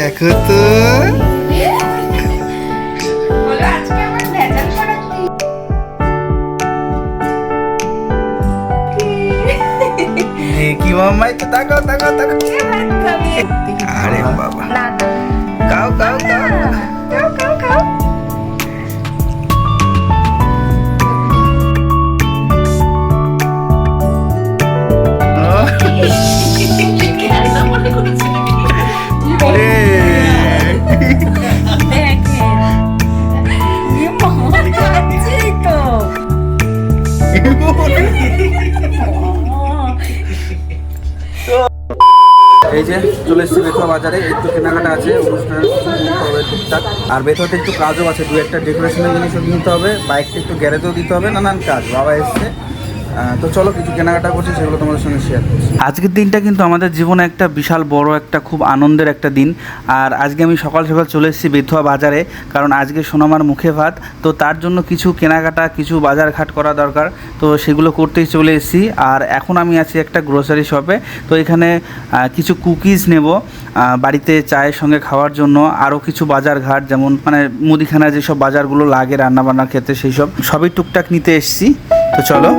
দেখো তো এই যে চলে এসেছি বেথুয়া বাজারে একটু কেনাকাটা আছে অনুষ্ঠানের হবে টুকটাক আর বেথুয়াতে একটু কাজও আছে দু একটা ডেকোরেশনের জিনিসও কিনতে হবে বাইকটা একটু গ্যারেজেও দিতে হবে, নানান কাজ। বাবা এসছে তো চলো কিছু কেনাকাটা করছি, সেগুলো তোমাদের সঙ্গে শেয়ার করছি। আজকের দিনটা কিন্তু আমাদের জীবনে একটা বিশাল বড়, একটা খুব আনন্দের একটা দিন। আর আজকে আমি সকাল সকাল চলে এসেছি বেথুয়া বাজারে, কারণ আজকে সোনামার মুখে ভাত। তো তার জন্য কিছু কেনাকাটা, কিছু বাজার ঘাট করা দরকার। তো সেগুলো করতেই চলে এসেছি। আর এখন আমি আছি একটা গ্রোসারি শপে তো এখানে কিছু কুকিজ নেব বাড়িতে চায়ের সঙ্গে খাওয়ার জন্য। আরও কিছু বাজার ঘাট যেমন মানে মুদিখানা যেসব বাজারগুলো লাগে রান্নাবান্নার ক্ষেত্রে সেই সব সবই টুকটাক নিতে এসেছি। তো চলো।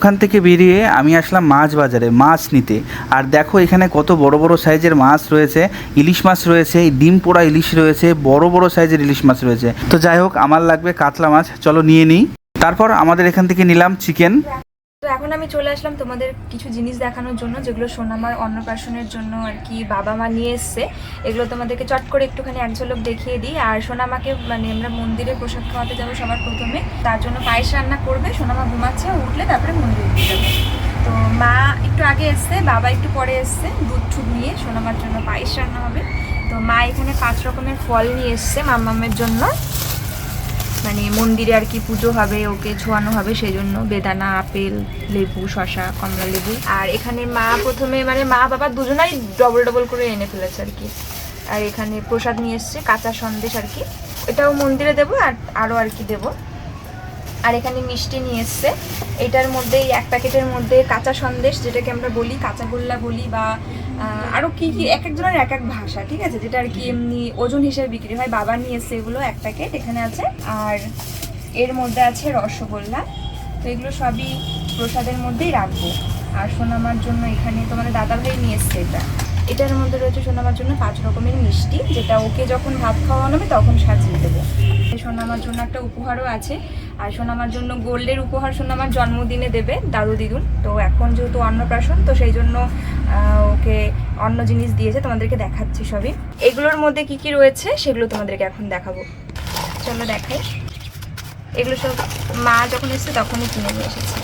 ওখান থেকে বেরিয়ে আমি আসলাম মাছ বাজারে, মাছ নিতে। আর দেখো এখানে কত বড় বড় সাইজের মাছ রয়েছে, ইলিশ মাছ রয়েছে ডিম পোড়া ইলিশ রয়েছে, বড় বড় সাইজের ইলিশ মাছ রয়েছে। তো যাই হোক, আমার লাগবে কাতলা মাছ, চলো নিয়ে নিই। তারপর আমাদের এখান থেকে নিলাম চিকেন তো এখন আমি চলে আসলাম তোমাদের কিছু জিনিস দেখানোর জন্য, যেগুলো সোনামার অন্নপ্রাশনের জন্য আর কি বাবা মা নিয়ে এসছে। এগুলো তোমাদেরকে চট করে একটুখানি এক ঝলক দেখিয়ে দিই। আর সোনামাকে মানে আমরা মন্দিরে প্রসাদ খাওয়াতে যাব সবার প্রথমে। তার জন্য পায়েস রান্না করবে, সোনামা ঘুমাচ্ছে উঠলে তারপরে মন্দিরে যাবে। তো মা একটু আগে এসছে, বাবা একটু পরে এসছে, দুধ ঠুক নিয়ে সোনামার জন্য পায়েস রান্না হবে। তো মা এখানে পাঁচ রকমের ফল নিয়ে এসছে মাম্মামের জন্য। মানে মন্দিরে আর কি পুজো হবে, ওকে ছোঁয়ানো হবে সেই জন্য বেদানা, আপেল, লেবু শশা কমলা লেবু। আর এখানে মা প্রথমে মানে মা বাবা দুজনাই ডবল ডবল করে এনে ফেলেছে আর কি। আর এখানে প্রসাদ নিয়ে এসছে, কাঁচা সন্দেশ আর কি। এটাও মন্দিরে দেবো আর আরও আর কি দেবো। আর এখানে মিষ্টি নিয়ে এসছে। এটার মধ্যে এক প্যাকেটের মধ্যে কাঁচা সন্দেশ, যেটাকে আমরা বলি কাঁচা গোল্লা বলি বা আহ, কী কী এক একজনের এক এক ভাষা ঠিক আছে? যেটা আর কি এমনি ওজন হিসেবে বিক্রি হয়। বাবা নিয়ে এসে এগুলো এক প্যাকেট এখানে আছে। আর এর মধ্যে আছে রসগোল্লা। তো এগুলো সবই প্রসাদের মধ্যেই রাখব। আর আমার জন্য এখানে তোমার দাদা ভাই নিয়ে এসছে এটা। এটার মধ্যে রয়েছে সোনামার জন্য পাঁচ রকমের মিষ্টি, যেটা ওকে যখন ভাত খাওয়ানো হবে তখন সাজিয়ে দেবো। সোনামার জন্য একটা উপহারও আছে, আর সোনামার জন্য গোল্ডের উপহার সোনামার জন্মদিনে দেবে দাদু দিদুন। তো এখন যেহেতু অন্নপ্রাশন, তো সেই জন্য ওকে অন্য জিনিস দিয়েছে, তোমাদেরকে দেখাচ্ছি সবই। এগুলোর মধ্যে কি কি রয়েছে সেগুলো তোমাদেরকে এখন দেখাবো। চলো দেখাই। এগুলো সব মা যখন এসেছে তখনই কিনে নিয়ে এসেছে।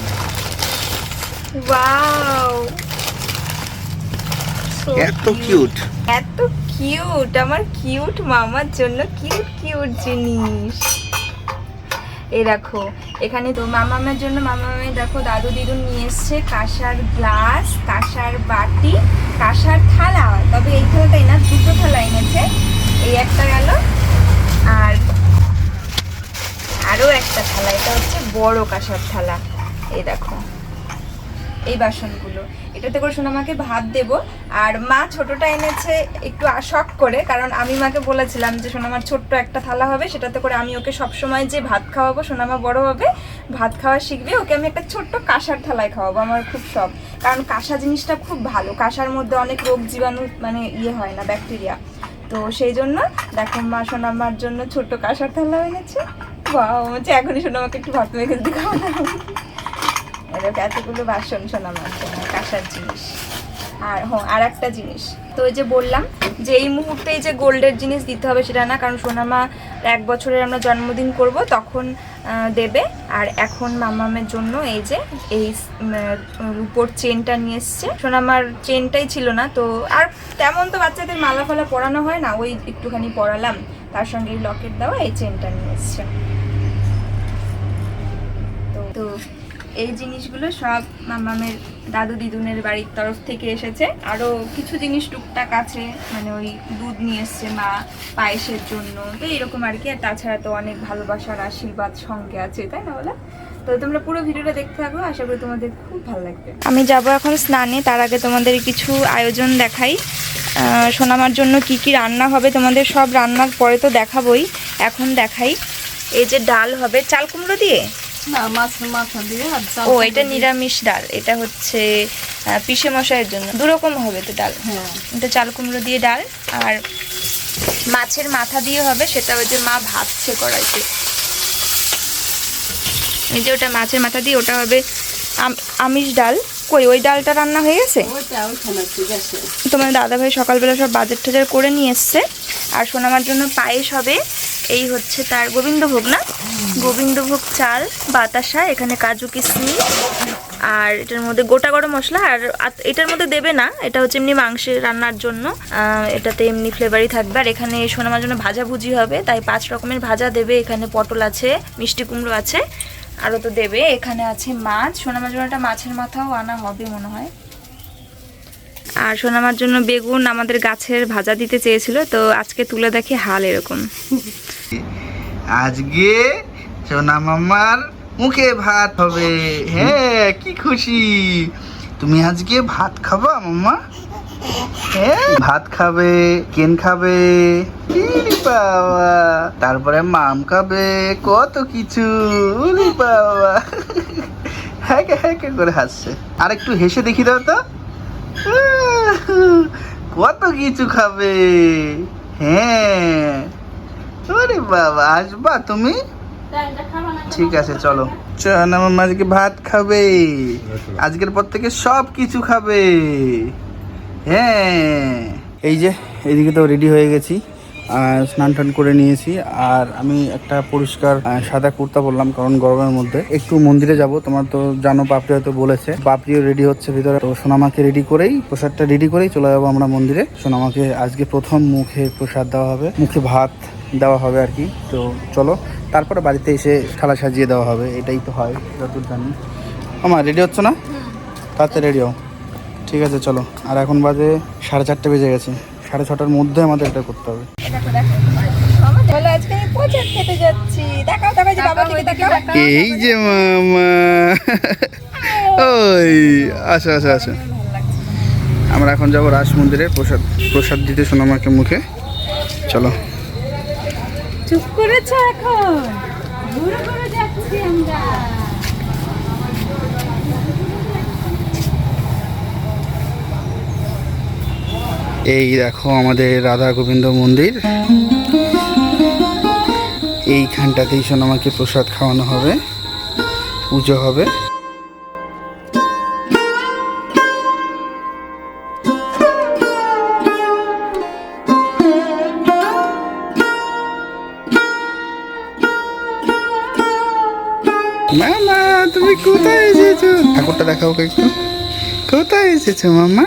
ওয়াও! এত কিউট এত কিউট আমার কিউট মামার জন্য কিউট কিউট জিনিস। এই দেখো এখানে তো মামামের জন্য মামামে দেখো দাদু দিদুন নিয়ে এসছে কাঁসার গ্লাস কাঁসার বাটি কাঁসার থালা। তবে এই থালাটাই না দুটো থালা এনেছে। এই একটা গেল আর আরও একটা থালা এটা হচ্ছে বড় কাঁসার থালা। এই দেখো। এই বাসনগুলো। এটাতে করে সোনামাকে ভাত দেব। আর মা ছোটটা এনেছে একটু শখ করে, কারণ আমি মাকে বলেছিলাম যে সোনামার ছোট্ট একটা থালা হবে, সেটাতে করে আমি ওকে সব সময় যে ভাত খাওয়াবো সোনামা বড় হবে, ভাত খাওয়া শিখবে, ওকে আমি একটা ছোট্ট কাঁসার থালায় খাওয়াবো, আমার খুব শখ। কারণ কাঁসা জিনিসটা খুব ভালো, কাঁসার মধ্যে অনেক রোগ জীবাণু মানে ইয়ে হয় না, ব্যাকটেরিয়া। তো সেই জন্য দেখো মা সোনামার জন্য ছোট্ট কাঁসার থালা এনেছে। বাহ হচ্ছে এখনই সোনামাকে একটু ভাত মেখে দিতে এরকম এতগুলো বাসন শোনা জন্য কাঁসার জিনিস। আর হ্যাঁ আর একটা জিনিস। তো ওই যে বললাম যে এই মুহূর্তে যে গোল্ডের জিনিস দিতে হবে সেটা না, কারণ সোনামা এক বছরের আমরা জন্মদিন করব, তখন দেবে। আর এখন মামামের জন্য এই যে এই উপর চেনটা নিয়ে এসছে। সোনামার চেনটাই ছিল না, তো আর তেমন তো বাচ্চাদের মালা ফালা পরানো হয় না, ওই একটুখানি পরালাম। তার সঙ্গে এই লকেট দেওয়া এই চেনটা নিয়ে এসছে। তো এই জিনিসগুলো সব মামামের দাদু দিদুনের বাড়ির তরফ থেকে এসেছে। আরও কিছু জিনিস টুকটাক আছে মানে ওই দুধ নিয়ে এসছে মা পায়েসের জন্য। তো এরকম আর কি, আর তাছাড়া তো অনেক ভালোবাসার আশীর্বাদ সঙ্গে আছে, তাই না বলা? তো তোমরা পুরো ভিডিওটা দেখতে থাকো, আশা করি তোমাদের খুব ভালো লাগবে। আমি যাব এখন স্নানে, তার আগে তোমাদের কিছু আয়োজন দেখাই। সোনামার জন্য কি কি রান্না হবে, তোমাদের সব রান্নার পরে তো দেখাবই, এখন দেখাই। এই যে ডাল হবে, চাল কুমড়ো দিয়ে? না মাছের মাথা দিয়ে ও এটা নিরামিষ ডাল এটা হচ্ছে পিসে মশাইয়ের জন্য। দুরকম হবে তো ডাল? হ্যাঁ। এটা চাল কুমড়ো দিয়ে ডাল আর মাছের মাথা দিয়ে হবে সেটা ওই যে মা ভাজছে কড়াইতে। এই যে ওটা মাছের মাথা দিয়ে ওটা হবে আমিষ ডাল। কই ওই ডালটা রান্না হয়ে গেছে? তোমার দাদাভাই সকালবেলা সব বাজার টাজার করে নিয়ে এসছে। আর সোনামার জন্য পায়েস হবে এই হচ্ছে তার গোবিন্দভোগ না? গোবিন্দভোগ চাল, বাতাসা, এখানে কাজু কিশমিশ আর এটার মধ্যে গোটা গরম মশলা, আর এটার মধ্যে দেবে না, এটা হচ্ছে এমনি মাংসের রান্নার জন্য। এটাতে এমনি ফ্লেভারই থাকবে, আর এখানে সোনামার জন্য ভাজা ভুজি হবে, তাই পাঁচ রকমের ভাজা দেবে, এখানে পটল আছে, মিষ্টি কুমড়ো আছে, আরও তো দেবে। এখানে আছে মাছ, সোনামার জন্য একটা মাছের মাথাও আনা হবে মনে হয়। আর সোনামার জন্য বেগুন আমাদের গাছের ভাজা দিতে চেয়েছিল, তো আজকে তুলে দেখি হাল এরকম। আজকে সোনা মামার মুখে ভাত হবে। হ্যাঁ কি খুশি। তুমি আজকে ভাত খাবা মাম্মা হ্যাঁ ভাত খাবে, কেন খাবে? বাবা, তারপরে মাম খাবে, কত কিছু। বাবা। হ্যাঁ হ্যাঁ করে হাসছে। আর একটু হেসে দেখি দাও তো। কত কিছু খাবে। হ্যাঁ। ওরে বাবা, আসবা তুমি? ঠিক আছে, চলো। চল আমার ভাত খাবে। আজকের পর থেকে সব কিছু খাবে। হ্যাঁ। এই যে এইদিকে তো রেডি হয়ে গেছি। আর স্নান টান করে নিয়েছি। আর আমি একটা পরিষ্কার সাদা কুর্তা বললাম কারণ গরমের মধ্যে। একটু মন্দিরে যাব, তোমার তো জানো পাপড়ি হয়তো বলেছে। পাপড়িও রেডি হচ্ছে ভিতরে। তো সোনামাকে রেডি করেই, প্রসাদটা রেডি করেই চলে যাব আমরা মন্দিরে। সোনামাকে আজকে প্রথম মুখে প্রসাদ দেওয়া হবে। মুখে ভাত দেওয়া হবে আর কি। তো চলো তারপরে বাড়িতে এসে থালা সাজিয়ে দেওয়া হবে এটাই তো হয় যতদূর জানি। আমার রেডি হচ্ছে না? তাতে রেডি হও। ঠিক আছে চলো। আর এখন বাজে সাড়ে চারটে বেজে গেছে। সাড়ে ছটার মধ্যে আমাদের এটা করতে হবে। এই যে ওই আচ্ছা আচ্ছা আচ্ছা আমরা এখন যাব রাস মন্দিরে প্রসাদ প্রসাদ দিতে সোনামাকে মুখে। চলো। চুপ এখন? ঘুরে ঘুরে যাচ্ছি আমরা। এই দেখো আমাদের রাধা গোবিন্দ মন্দির। এইখানটাতেই শোন আমাকে প্রসাদ খাওয়ানো হবে, পুজো হবে। 怎么吗？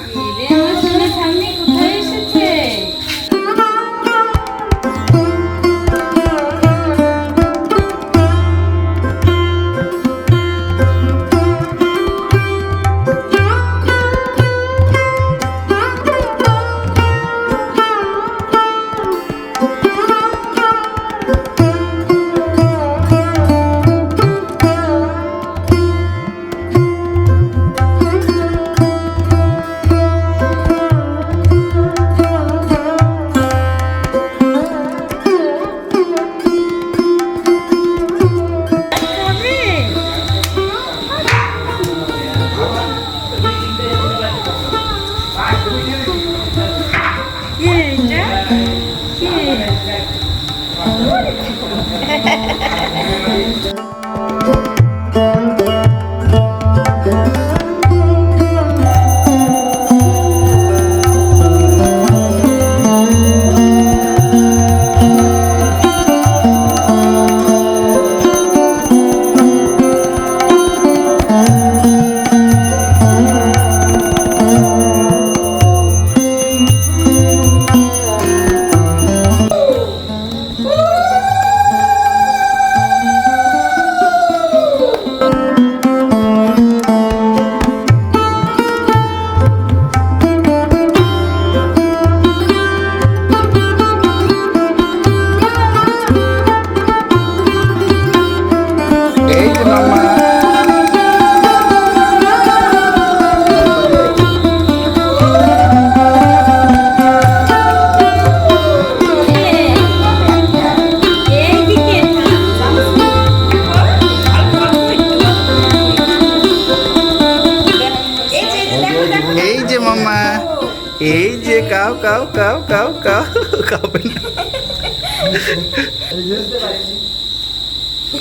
খাবে না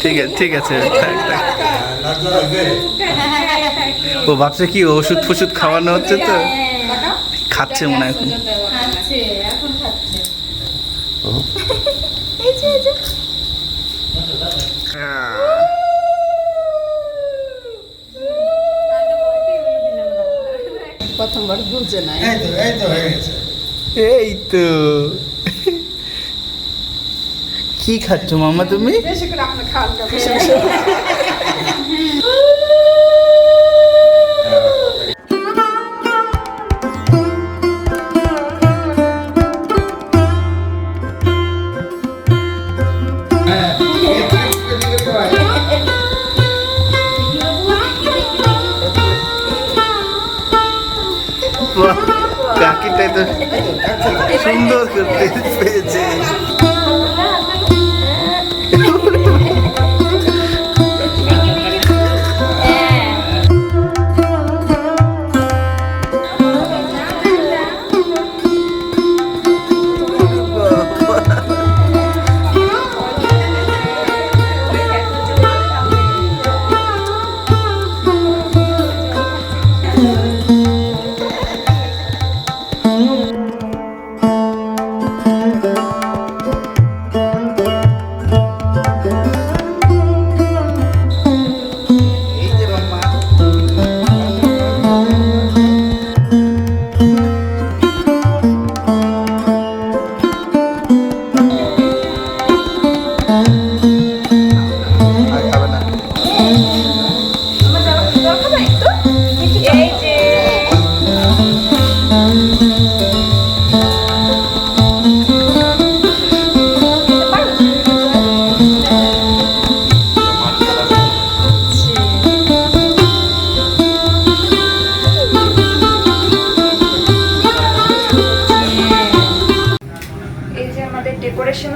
ঠিক আছে ঠিক আছে। ও ভাবছে কি ওষুধ ফষুধ খাওয়ানো হচ্ছে তো? খাচ্ছে মনে হয় এখন। প্রথমবার বুঝে নাই এই তো। কি খাচ্ছ মামা তুমি?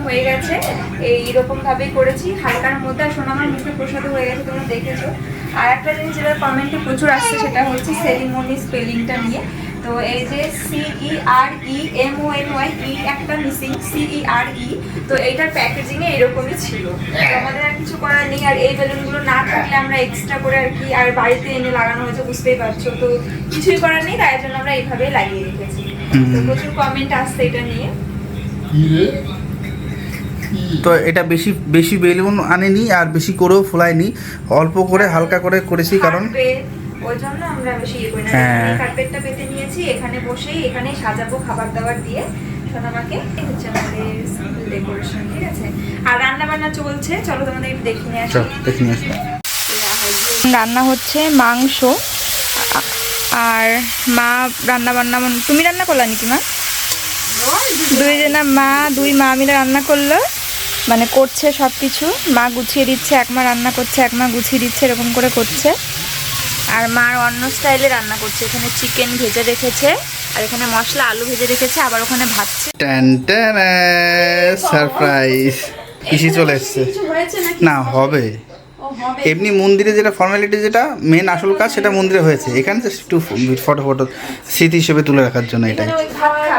হয়ে গেছে। এইরকম ভাবেই করেছি। হালকার মধ্যে আর সোনামার মুখে প্রসাদ হয়ে গেছে তোমরা দেখেছ। আর একটা জিনিস যেটা কমেন্টে প্রচুর আসছে সেটা হচ্ছে সেরিমনি স্পেলিংটা নিয়ে। তো এই যে C R E M O N Y E একটা মিসিং সিই আর ই তো এইটার প্যাকেজিং এ এরকমই ছিল। তো আমাদের আর কিছু করার নেই। আর এই বেলুনগুলো না থাকলে আমরা এক্সট্রা করে আর কি আর বাড়িতে এনে লাগানো হয়েছে বুঝতেই পারছ। তো কিছুই করার নেই তাই জন্য আমরা এইভাবে লাগিয়ে রেখেছি। তো প্রচুর কমেন্ট আসছে এটা নিয়ে। তো এটা বেশি বেশি বেলুন আনেনি আর বেশি করেও ফুলায়নি। অল্প করে হালকা করে করেছি কারণ ওই জন্য আমরা বেশি ইয়ে করি না। হ্যাঁ। কার্পেটটা পেতে নিয়েছি এখানে বসেই এখানে সাজাবো খাবার দাবার দিয়ে। সোনামাকে হচ্ছে আমাদের সিম্পল ডেকোরেশন ঠিক আছে? আর রান্না বান্না চলছে চলো তোমাদের একটু দেখে নিয়ে আসি। চল দেখে নিয়ে আসি। রান্না হচ্ছে মাংস আর মা রান্না বান্না তুমি রান্না করলা নাকি মা? দুই জনা মা দুই মা মিলে রান্না করল। মানে করছে সব কিছু মা গুছিয়ে দিচ্ছে এক মা রান্না করছে এক মা গুছিয়ে দিচ্ছে এরকম করে করছে। আর মার অন্য স্টাইলে রান্না করছে এখানে চিকেন ভেজে রেখেছে আর এখানে মশলা আলু ভেজে রেখেছে আবার ওখানে ভাজছে। ট্যান সারপ্রাইজ পিসি চলে এসছে। না হবে। এমনি মন্দিরে যেটা ফর্মালিটি যেটা মেন আসল কাজ সেটা মন্দিরে হয়েছে। এখানে জাস্ট একটু ফটো ফটো স্মৃতি হিসেবে তুলে রাখার জন্য এটাই।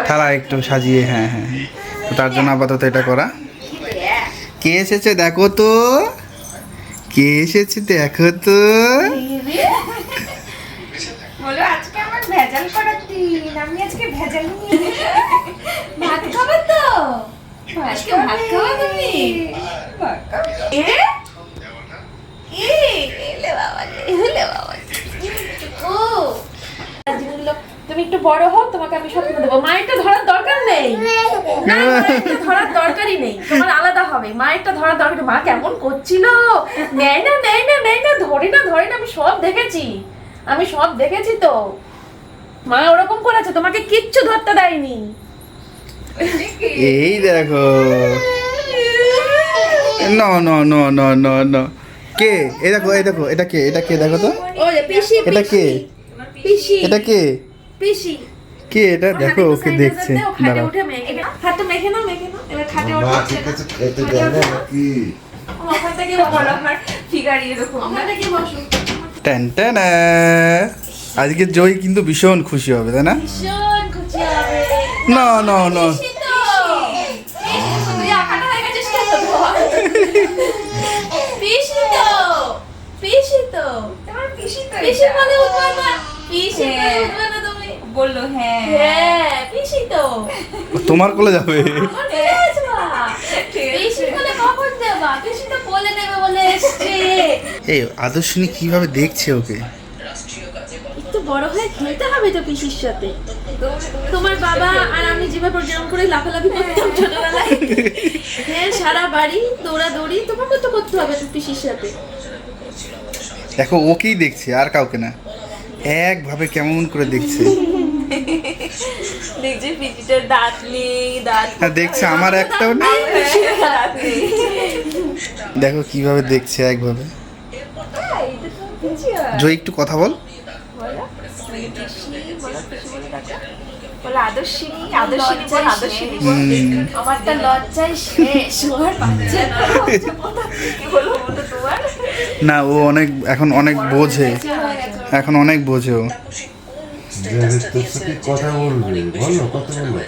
থালা একটু সাজিয়ে হ্যাঁ হ্যাঁ হ্যাঁ। তো তার জন্য আপাতত এটা করা। কে এসেছে দেখো তো। কে এসেছে দেখো তো। বলো আজকে আমার ভেজাল করার দিন। আমি আজকে ভেজাল নিয়ে ভাত খাবে তো? আজকে ভাত খাবে তুমি? এ? এ এলে বাবা এলে বাবা ও জিনিসগুলো তুমি একটু বড় হও তোমাকে আমি স্বপ্ন দেবো। মায়েরটা ধরার দরকার নেই। না মায়েরটা ধরার দরকারই নেই। তোমার আলাদা হবে। মায়েরটা ধরার দরকার মা কেমন করছিল? নেয় না নেয় না নেয় না ধরে না ধরে না আমি সব দেখেছি। আমি সব দেখেছি তো। মা ওরকম করেছে তোমাকে কিচ্ছু ধরতে দেয়নি। এই দেখো। ন ন ন ন ন ন। কে? এই দেখো এই দেখো এটা কে? এটা কে? দেখো তো। ও যে পিসি এটা কে? পিসি। এটা কে? পিসি কে এটা? দেখো ওকে দেখছে। দাঁড়াও। হাতটা মেখে নাও মেখে নাও। এবার খাটে ঠিক আছে খেতে থেকে আমার থেকে বসো। টেন টেন আজকে জয় কিন্তু ভীষণ খুশি হবে তাই না? ভীষণ খুশি হবে। না না না। পিসি তো। পিসি তো। পিসি মানে বলল হ্যাঁ। হ্যাঁ পিসি তো। তোমার কোলে যাবে? এই আদর্শিনী কীভাবে দেখছে ওকে? একটু বড় হয়ে খেলতে হবে তো পিসির সাথে। তোমার বাবা আর আমি যেভাবে যেরকম করে লাফালাফি করতাম ছোটবেলায়। হ্যাঁ সারা বাড়ি দৌড়াদৌড়ি তোমাকে তো করতে হবে তো পিসির সাথে। দেখো ওকেই দেখছে আর কাউকে না। একভাবে কেমন করে দেখছে। দেখছি পিসিটার দাঁত নেই দাঁত দেখছে আমার একটাও নেই। দেখো কীভাবে দেখছে একভাবে। হয়। জয় একটু কথা বল। না ও অনেক এখন অনেক বোঝে। এখন অনেক বোঝে ও। তোর সাথে কথা বলবে বলো কথা বলো।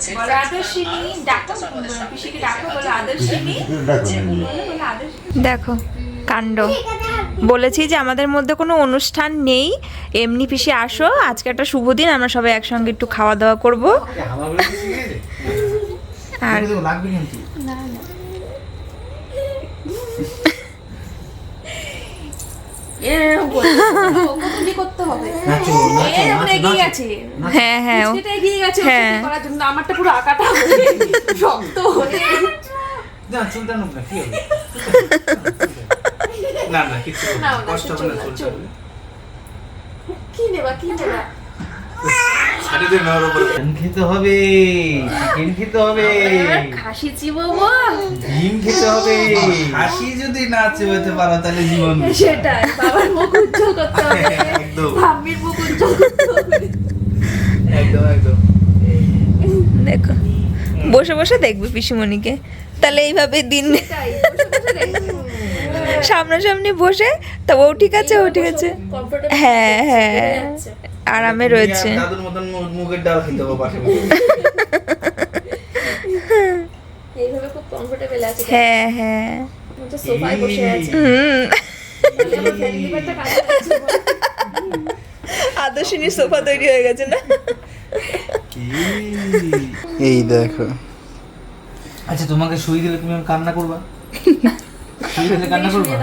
দেখো কাণ্ড। বলেছি যে আমাদের মধ্যে কোনো অনুষ্ঠান নেই। এমনি পিসি আসো আজকে একটা শুভ দিন আমরা সবাই একসঙ্গে একটু খাওয়া দাওয়া করব। আর লাগবে কিন্তু। করতে হ্যাঁ হ্যাঁ এগিয়ে গেছে হ্যাঁ। করার জন্য আমারটা পুরো আঁকাটা শক্ত হয়ে হবে কি নেবা কি নেবা ছাড়ি দিয়ে নেওয়ার উপরে চিকেন খেতে হবে চিকেন খেতে হবে। খাসি চিবোবো ডিম খেতে হবে। হাসি যদি না চেপেতে পারো তাহলে জীবন সেটাই বাবার মুখ উজ্জ্বল করতে হবে। একদম। ভাম্মির মুখ উজ্জ্বল করতে হবে। একদম একদম। দেখো বসে বসে দেখবে পিসিমণিকে। তাহলে এইভাবে দিন সামনাসামনি বসে তা ও ঠিক আছে ও ঠিক আছে। হ্যাঁ হ্যাঁ। আরামে রয়েছে। দাদুর মতন মুগের ডাল খেতে হবে পাশে এইভাবে খুব কমফোর্টেবল আছে। হ্যাঁ হ্যাঁ। সোফায় বসে আছে। হুম। আদর্শিনী সোফা তৈরি হয়ে গেছে না? এই দেখো। আচ্ছা তোমাকে শুই দিলে তুমি কান্না করবা? শুই দিলে কান্না করবা।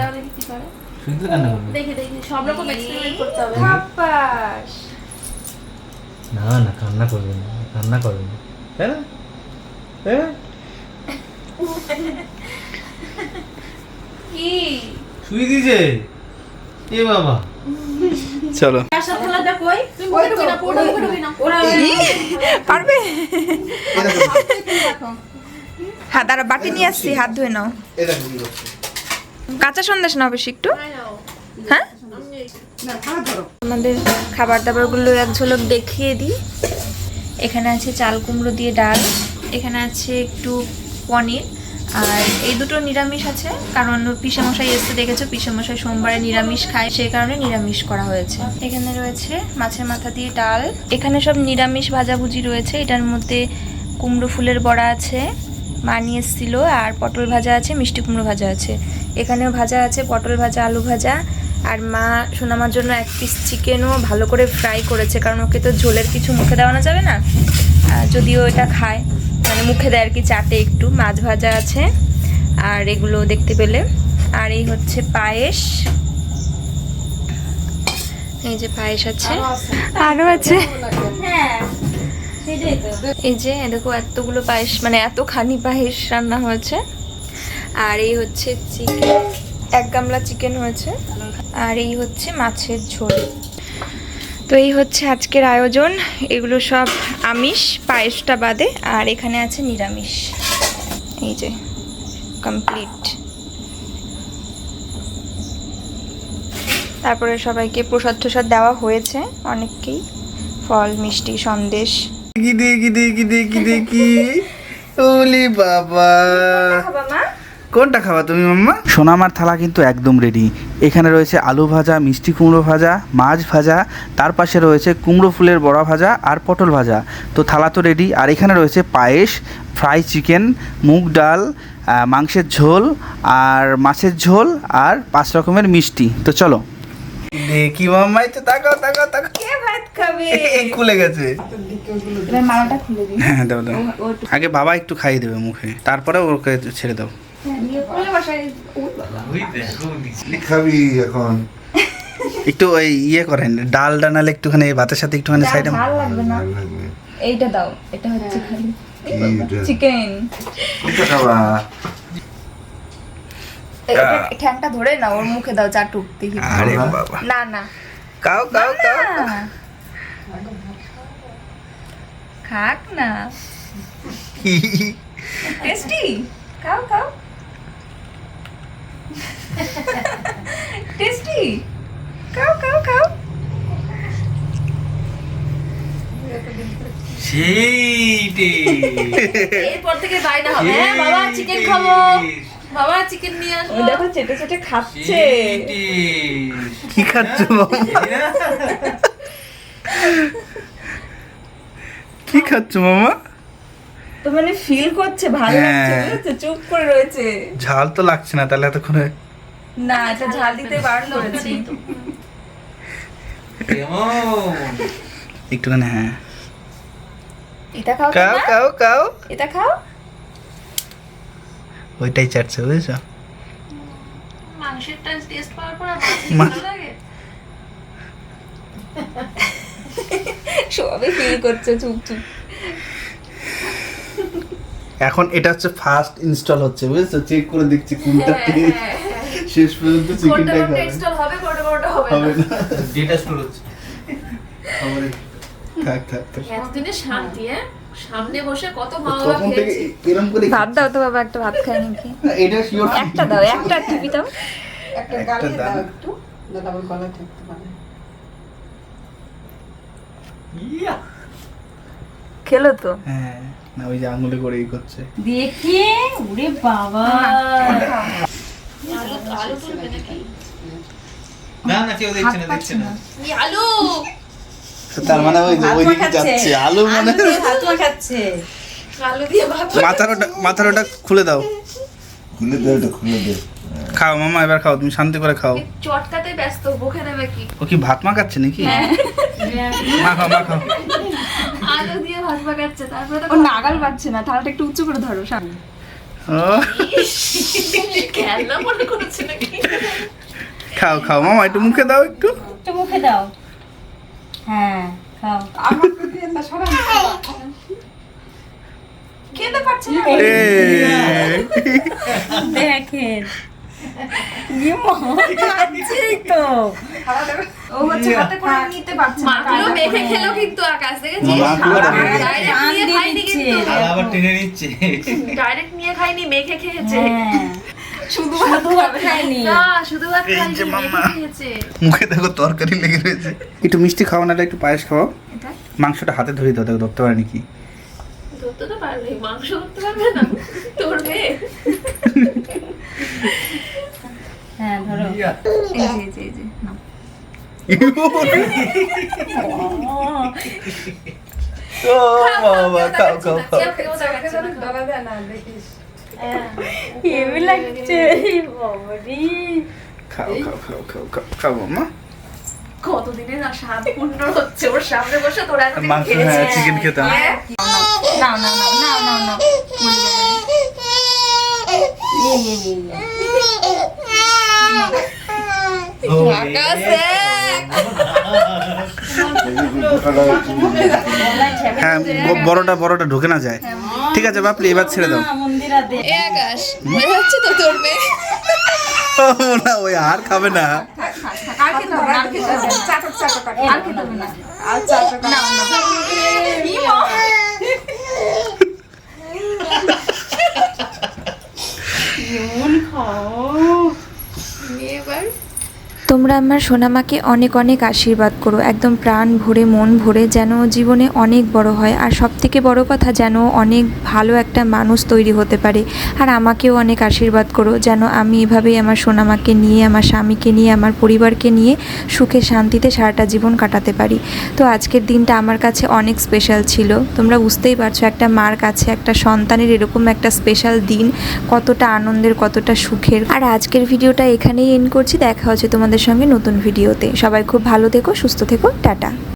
শুই দিলে কান্না করবে? দেখি দেখি সব রকম এক্সপেরিমেন্ট করতে হবে। বাবাস না না কান্না করবে না কান্না করবে না। তাই না? তাই না? কি? দিয়েছে? এ বাবা। চলো। পারবে? হ্যাঁ দাঁড়া বাটি নিয়ে আসছি হাত ধুয়ে নাও। কাঁচা সন্দেশ নাও বেশি একটু। হ্যাঁ? আমাদের খাবার দাবারগুলো এক ঝলক দেখিয়ে দিই। এখানে আছে চাল কুমড়ো দিয়ে ডাল, এখানে আছে একটু পনির, আর এই দুটো নিরামিষ আছে, কারণ পিসামশাই এসে দেখেছ? পিসামশাই সোমবারে নিরামিষ খায় সেই কারণে নিরামিষ করা হয়েছে। এখানে রয়েছে মাছের মাথা দিয়ে ডাল। এখানে সব নিরামিষ ভাজাভুজি রয়েছে, এটার মধ্যে কুমড়ো ফুলের বড়া আছে মা নিয়ে এসেছিল, আর পটল ভাজা আছে, মিষ্টি কুমড়ো ভাজা আছে। এখানেও ভাজা আছে, পটল ভাজা, আলু ভাজা আর মা সোনামার জন্য এক পিস চিকেনও ভালো করে ফ্রাই করেছে কারণ ওকে তো ঝোলের কিছু মুখে দেওয়ানো যাবে না। যদিও এটা খায় মানে মুখে দেয় আর কি চাটে একটু মাছ ভাজা আছে আর এগুলো দেখতে পেলে। আর এই হচ্ছে পায়েস। এই যে পায়েস আছে। আরও আছে। এই যে এ দেখো এতগুলো পায়েস মানে এতখানি পায়েস রান্না হয়েছে। আর এই হচ্ছে চিকেন এক গামলা চিকেন হয়েছে। আর এই হচ্ছে মাছের ঝোল। তো এই হচ্ছে আজকের আয়োজন। এগুলো সব আমিষ পায়েসটা বাদে আর এখানে আছে নিরামিষ। এই যে কমপ্লিট তারপরে সবাইকে প্রসাদ টসাদ দেওয়া হয়েছে অনেককেই। ফল মিষ্টি সন্দেশ। কি দেখি দেখি দেখি দেখি ওলি বাবা। কোনটা খাবা তুমি মাম্মা? সোনামার থালা কিন্তু একদম রেডি এখানে রয়েছে আলু ভাজা মিষ্টি কুমড়ো ভাজা মাছ ভাজা তার পাশে রয়েছে কুমড়ো ফুলের বড়া ভাজা আর পটল ভাজা। তো থালা তো রেডি আর এখানে রয়েছে পায়েস ফ্রাই চিকেন মুগ ডাল মাংসের ঝোল আর মাছের ঝোল আর পাঁচ রকমের মিষ্টি। তো চলো। দেখি মাম্মাই তো তাকাও তাকাও তাকাও। কে ভাত খাবে? খুলে গেছে। খুলে দিই। হ্যাঁ দাও দাও। আগে বাবা একটু খাইয়ে দেবে মুখে তারপরে ওকে ছেড়ে দাও। খাবি এখন। একটু ওই ইয়ে করেন ডাল ডানালে একটুখানি ভাতের সাথে একটুখানি সাইডে ভালো লাগবে না? এইটা দাও এটা হচ্ছে খালি। কি এটা? খাবা। ঠ্যাংটা ধরে না ওর মুখে দাও চা টুক দেখি আরে বাবা। না না। কাও কাও কাও খাক না। টেস্টি খাও খাও। টেস্টি খাও খাও খাও এরপর থেকে বায়না হবে। হ্যাঁ বাবা চিকেন খাব। বাবা চিকেন নিয়ে আসব। দেখো চেটে চেটে খাচ্ছে। কি খাচ্ছ কি খাচ্ছ মামা? তো মানে ফিল করছে ভালো লাগছে হ্যাঁ। চুপ করে রয়েছে। ঝাল তো লাগছে না তাহলে এতক্ষণে না এটা ঝাল দিতে বারণ করেছি। একটুখানি হ্যাঁ। এটা খাও কাও তোমার? কাও কাও এটা খাও? ওইটাই চাটছে বুঝেছ? মাংসেরটা টেস্ট পাওয়ার পর আর মাছের মা- ভালো লাগে। সবে ফিল করছে চুপ চুপ। এখন এটা হচ্ছে ফার্স্ট ইনস্টল হচ্ছে বুঝেছ? চেক করে দেখছি কোনটা টেস্ট শেষ পর্যন্ত কোনটা চিকেনটাই কোনটা খাবে। হবে না। ডেটা স্টোর হচ্ছে। হবে থাক থাক থাক। এতদিনে শান্তি হ্যাঁ? সামনে বসে কত বাবা তখন এরকম করে ভাত দাও তো বাবা একটা ভাত খাই নাকি? এটা শিওর একটা দাও একটা টিপি দাও। একটা দাও। খেলো তো। হ্যাঁ না ওই যে আঙুলে করে ই করছে। দেখে ওরে বাবা। না না কেউ দেখছে না দেখছে না। আলু! তার মানে ওই যে ওইদিকে যাচ্ছে আলু মানে আলু দিয়ে ভাত খুলে দাও। খুলে দে ওটা খুলে দে। খাও মামা এবার খাও তুমি শান্তি করে খাও। চটকাতে ব্যস্ত মুখে দেবে কি? ও কি ভাত মাখাচ্ছে নাকি? মাখাও মাখাও। আলু দিয়ে ভাত পাকাচ্ছে তারপরে তো ও নাগাল পাচ্ছে না থালাটা একটু উঁচু করে ধরো সামনে। খাও খাও। মামা একটু মুখে দাও একটু। একটু মুখে দাও। হ্যাঁ খাও। খেতে পারছে না। দেখেন। মা, তো। ও হচ্ছে হাতে করে নিতে পারছে না মাগুলো মেখে খেলো কিন্তু আকাশ নিয়ে খাইনি দিচ্ছে। কিন্তু। আর আবার টেনে নিচ্ছে। ডাইরেক্ট নিয়ে খাইনি মেখে খেয়েছে। হ্যাঁ। শুধু শুধু ভাত খায়নি। না শুধু ভাত খাইনি মাম্মা। খেয়েছে। মুখে দেখো তরকারি লেগে রয়েছে। একটু মিষ্টি খাও না একটু পায়েস খাও। মাংসটা হাতে ধরে দাও দেখো ধরতে পারেনি কি ধরতে তো পারবে মাংস ধরতে পারবে না। তোর মেয়ে। ধরো। এই যে এই যে এই যে নাও। ও বাবা খাও খাও খাও কেউ দেখাচ্ছে না। হেভি লাগছে খাও খাও খাও খাও খাও খাও মামা কতদিনের না স্বাদ পূর্ণ হচ্ছে? ওর সামনে বসে তোরা মাংস হ্যাঁ। চিকেন খেতাম হ্যাঁ? নাও নাও নাও নাও নাও নাও মরে যাবে। আকাশে হ্যাঁ বড়টা বড়টা ঢুকে না যায়। ঠিক আছে বাপলি এবার ছেড়ে দাও। এ আকাশ মনে হচ্ছে তো তোর মেয়ে। না ওই আর খাবে না। আর তোমরা আমার সোনামাকে অনেক অনেক আশীর্বাদ করো। একদম প্রাণ ভরে, মন ভরে যেন জীবনে অনেক বড় হয় আর সব থেকে বড় কথা যেন অনেক ভালো একটা মানুষ তৈরি হতে পারে। আর আমাকেও অনেক আশীর্বাদ করো যেন আমি এভাবেই আমার সোনামাকে নিয়ে, আমার স্বামীকে নিয়ে, আমার পরিবারকে নিয়ে সুখে শান্তিতে সারাটা জীবন কাটাতে পারি। তো আজকের দিনটা আমার কাছে অনেক স্পেশাল ছিল। তোমরা বুঝতেই পারছ একটা মার কাছে, একটা সন্তানের এরকম একটা স্পেশাল দিন, কতটা আনন্দের, কতটা সুখের। আর আজকের ভিডিওটা এখানেই এন্ড করছি। দেখা হচ্ছে তোমাদের সঙ্গে নতুন ভিডিওতে। সবাই খুব ভালো থেকো সুস্থ থেকো টাটা।